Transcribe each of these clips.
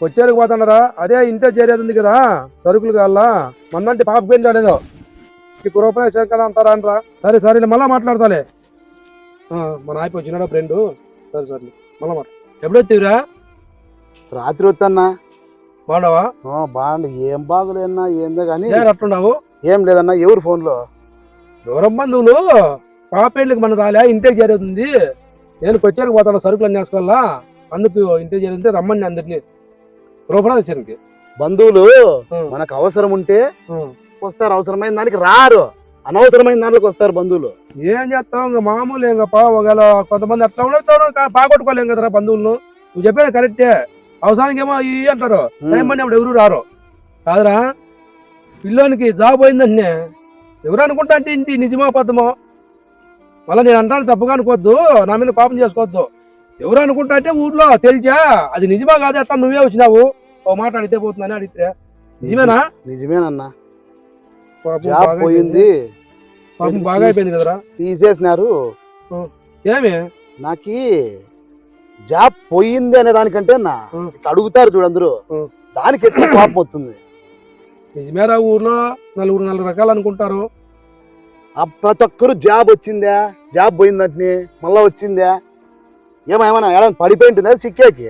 వచ్చేరికి పోతున్నారా? అదే ఇంటే చేరేది ఉంది కదా. సరుకులు కావాలా? మొన్నంటే పాప పెళ్ళి రాలేదో ఈ గృహప్రవేశం కదా అంటారా అంటారా సరే సరే మళ్ళా మాట్లాడతాలే. మన అయిపోయి వచ్చినాడా ఫ్రెండ్? సరే సరే మళ్ళా మాట్లా. ఎప్పుడొత్తివిరా రాత్రి వద్దన్నా. బాగున్నావా? బాగుంది ఏం బాగులేదన్నా ఏందో కానీ అట్లున్నావు? ఏం లేదన్నా ఎవరు ఫోన్లో? దూరం బంధువులు పాప పెళ్ళికి మన రాలే ఇంటికి చేరుతుంది నేను కొచ్చేరికి పోతాను సరుకులు అన్నీ వేసుకోవాలా? అందుకు ఇంటికి చేరింది రమ్మని అందరినీ. గృహప్రవేశానికి బంధువులు మనకు అవసరం ఉంటే. వస్తారు అవసరమైన దానికి రారు. అనవసరమైన దాంట్లోకి వస్తారు బంధువులు. ఏం చేస్తాం? ఇంకా మామూలు ఇంకా పా ఒకవేళ కొంతమంది అట్లా ఉండదు పాగొట్టుకోలేం కదరా బంధువులను నువ్వు చెప్పేది కరెక్టే. అవసరానికి ఏమో ఈ అంటారు. టైం ఎవరు రారు. కాదురా. పిల్లోనికి జాబ్ పోయిందంటే ఎవరు అనుకుంటా అంటే ఇంటి నిజమో అబద్ధమో? మళ్ళీ నేను అంటాను తప్పుగా అనుకోవద్దు. నా మీద కోపం చేసుకోవద్దు. ఎవరు అనుకుంటా అంటే ఊర్లో తెలిచా. అది నిజమా కాదు అట్లా నువ్వే వచ్చినావు. ఓ మాట అడిగితే పోతుందని అడిగితే. నిజమేనా? నిజమేనన్నా. జాబ్ పోయింది. పాపం బాగా అయిపోయింది కదరా? తీసేసినారు. ఏమి? నాకి జాబ్ పోయింది అనే దానికంటే నా అడుగుతారు చూడు అందరూ. ఆ. దానికి ఎక్కువ కోపం వస్తుంది. నిజమేరా ఊర్లో నలుగురు నలుగు రకాలు అనుకుంటారు. ప్రతి ఒక్కరు జాబ్ వచ్చిందా? జాబ్ పోయిందంటే మళ్ళా వచ్చిందా? ఏమో ఏమన్నా ఎలా పడిపోయి ఉంటుందా? సిక్కేకి.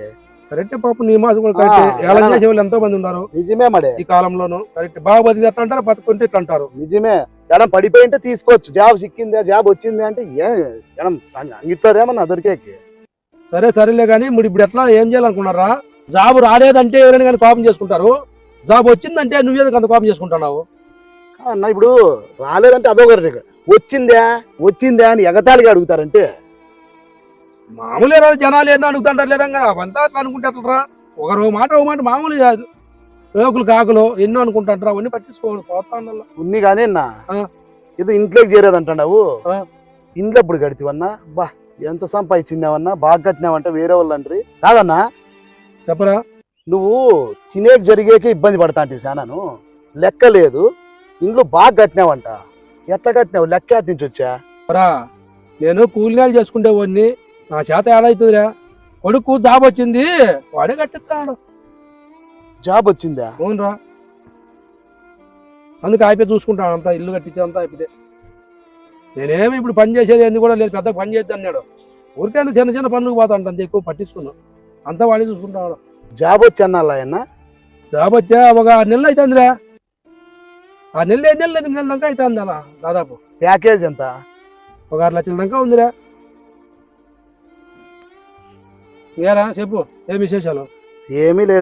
కరెక్ట్ పాపం నీ మాసం కూడా కరెక్ట్. ఎలా? చేసే వాళ్ళు ఎంతో మంది ఉన్నారు. నిజమే మడే. ఈ కాలంలోను కరెక్ట్. బాగా బతికి ఎట్లా అంటారు? బతుకుంటే ఇట్లా అంటారు. నిజమే. ఎడం పడిపోయి ఉంటే తీసుకోవచ్చు. జాబ్ సిక్కిందా జాబ్ వచ్చింది అంటే ఏ ఎడం అంగిట్లేదేమన్నా దొరికేకి. సరే సరేలే కానీ ఇప్పుడు ఇప్పుడు ఎట్లా ఏం చేయాలనుకున్నారా? జాబ్ రాలేదంటే ఎవరైనా కానీ కోపం చేసుకుంటారు. జాబ్ వచ్చిందంటే నువ్వేదో అంత కోపం చేసుకుంటున్నావు? అన్న ఇప్పుడు రాలేదంటే అదొకటి. వచ్చిందా వచ్చిందా అని ఎగతాళిగా అడుగుతారంటే మామూలు ఎవరైనా జనాలు ఏందో అడుగుతుంటారు లేదంగా అవంతా అట్లా అనుకుంటే ఎట్లరా? ఒకరు మాట ఒక మాట మామూలు కాదు. రేకులు కాకులు ఎన్నో అనుకుంటుంటారు అవన్నీ పట్టించుకోవాలి పోతా ఉండాలి ఉన్ని కానీ నా ఆ. ఇది ఇంట్లోకి చేరేదంటావు ఆ. ఇంట్లో ఎప్పుడు గడితివన్నా బా ఎంత సంపాదించినావన్నా? బాగా కట్టినావంటే వేరే వాళ్ళు అంటారు కాదన్నా? చెప్పరా? నువ్వు తినేకి జరిగేకి ఇబ్బంది పడతా అంటే శానాను. లెక్క లేదు. ఇంట్లో బాగా కట్టినావంట. ఎట్లా కట్టినావు? లెక్క అటు నుంచి వచ్చా రా. నేను కూలినాలు చేసుకుంటే వాడిని నా చేత ఏడవుతుందిరా కొడుకు జాబ్ వచ్చింది వాడే కట్టిస్తాడు. జాబ్ వచ్చిందా? అవునరా. అందుకే అయిపోయి చూసుకుంటాను అంతా ఇల్లు కట్టించేంతా అయిపోతే. నేనేమి ఇప్పుడు పని చేసేది ఏంది కూడా లేదు పెద్ద పని చేద్దాం అన్నాడు. ఊరికే చిన్న చిన్న పనులకు పోతా అంత అంత ఎక్కువ పట్టించుకున్నాను అంతా వాడే చూసుకుంటాడు. జాబ్ వచ్చి అన్నా జాబ్ వచ్చా ఒక ఆరు నెలలు అవుతుందిరా ఆ నెలలు ఏ నెలలు ఎనిమిది నెలల దాకా అవుతుంది అలా దాదాపు. ప్యాకేజ్ ఎంత? ఒక ఆరు లక్షల దాకా ఉందిరా. ఏరా చెప్పు ఏం విశేషాలు? ఏమీ లేదు.